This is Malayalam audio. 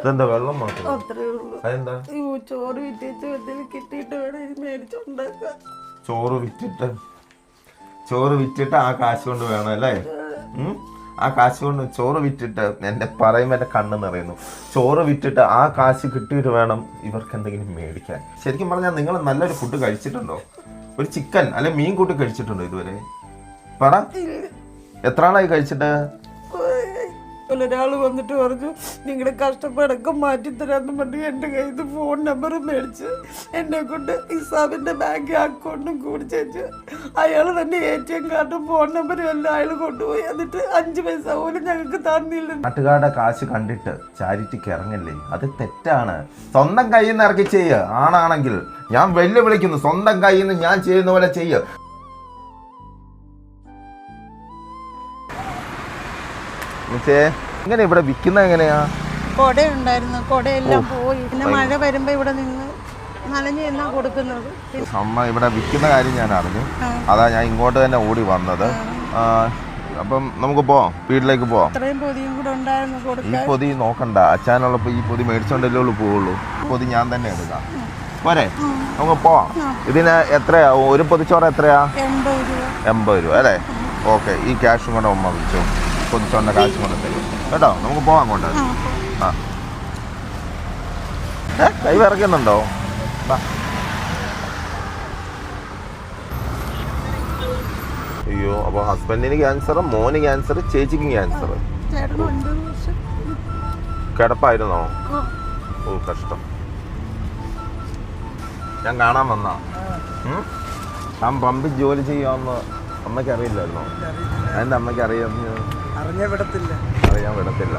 ഇതെന്താ? വെള്ളം മാത്രം? അതെന്താ? ചോറ് വിറ്റേച്ച് എന്തെങ്കിലും കിട്ടിയിട്ട് വേണം ഇത് മേടിച്ചുണ്ടാക്കാൻ ചോറ് വിറ്റിട്ട്? ചോറ് വിറ്റിട്ട് ആ കാശ് കൊണ്ട് വേണം അല്ലേ? ആ കാശ് കൊണ്ട് ചോറ് വിറ്റിട്ട് എന്റെ പറയുമ്പോൾ എന്റെ കണ്ണ് നിറയുന്നു. ചോറ് വിറ്റിട്ട് ആ കാശ് കിട്ടിയിട്ട് വേണം ഇവർക്ക് എന്തെങ്കിലും മേടിക്കാൻ. ശരിക്കും പറഞ്ഞാൽ നിങ്ങൾ നല്ലൊരു ഫുഡ് കഴിച്ചിട്ടുണ്ടോ? ഒരു ചിക്കൻ അല്ലെ മീൻ കൂട്ടി കഴിച്ചിട്ടുണ്ടോ ഇതുവരെ? പറ. എത്ര ആളായി കഴിച്ചിട്ട്? ഒരാൾ വന്നിട്ട് പറഞ്ഞു നിങ്ങളുടെ കഷ്ടപ്പാടൊക്കെ മാറ്റിത്തരാന്ന് പറഞ്ഞു എന്റെ കയ്യിൽ നിന്ന് ഫോൺ നമ്പർ മേടിച്ച് എന്നെ കൊണ്ട് ഇസാബിന്റെ ബാങ്ക് അക്കൗണ്ടും കൂടി ചേച്ച്. അയാൾ തന്നെ എ ടി എം കാർഡും ഫോൺ നമ്പറും എല്ലാം അയാൾ കൊണ്ടുപോയി. എന്നിട്ട് അഞ്ച് പൈസ പോലും ഞങ്ങൾക്ക് തന്നില്ല. നാട്ടുകാരുടെ കാശ് കണ്ടിട്ട് ചാരിറ്റിക്ക് ഇറങ്ങില്ലേ? അത് തെറ്റാണ്. സ്വന്തം കയ്യിൽ നിന്ന് ഇറക്കി ചെയ്യുക ആണാണെങ്കിൽ ഞാൻ വെല്ലുവിളിക്കുന്നു. സ്വന്തം കയ്യിൽ നിന്ന് ഞാൻ ചെയ്യുന്ന പോലെ ചെയ്യുക മിസ്സേ ഇങ്ങനെ ഇവിടെ വിൽക്കുന്നത് എങ്ങനെയാ? കൊടയുണ്ടായിരുന്നു. കൊടയെല്ലാം പോയി. പിന്നെ മഴ വരുമ്പോ ഇവിടെ നിന്ന് നനഞ്ഞു എന്നാ കൊടുക്കുന്നത്. അമ്മ ഇവിടെ വിൽക്കുന്ന കാര്യം ഞാൻ അറിഞ്ഞു. അതാ ഞാൻ ഇങ്ങോട്ട് തന്നെ ഓടി വന്നത്. അപ്പം നമുക്ക് പോവാം വീട്ടിലേക്ക് പോവാം ഇത്രയും പൊതിയും കൂടെ ഉണ്ടായിരുന്നു ഈ പൊതി നോക്കണ്ട. അച്ഛനുള്ളപ്പോ ഈ പൊതി മേടിച്ചോണ്ടല്ലേ ഉള്ളൂ പോവുള്ളൂ. പൊതി ഞാൻ തന്നെ എടുക്കാം. പോരെ? നമുക്ക് പോവാം ഇതിന് എത്രയാ? ഒരു പൊതിച്ചോറ് എത്രയാ? എൺപത് രൂപ അല്ലേ? ഓക്കെ. ഈ ക്യാഷും കൂടെ ഉമ്മ വിളിച്ചു. പൊതിച്ചോറിന്റെ കാശും കൂടെ തരും. കേട്ടോ നമുക്ക് പോവാം അങ്ങോട്ട്. ആ കൈ വിറയ്ക്കുന്നുണ്ടോ. അയ്യോ അപ്പൊ ഹസ്ബൻഡിന് ക്യാൻസർ മോന് ക്യാൻസർ ചേച്ചിക്ക് ക്യാൻസർ കിടപ്പായിരുന്നോ? ഓ കഷ്ടം. ഞാൻ കാണാൻ വന്ന. ഞാൻ പമ്പിൽ ജോലി ചെയ്യാമെന്ന് അമ്മയ്ക്ക് അറിയില്ലായിരുന്നോ അതിന്റെ അമ്മയ്ക്ക് അറിയാം അറിഞ്ഞ വിടത്തില്ല. അറിയാൻ വിടത്തില്ല.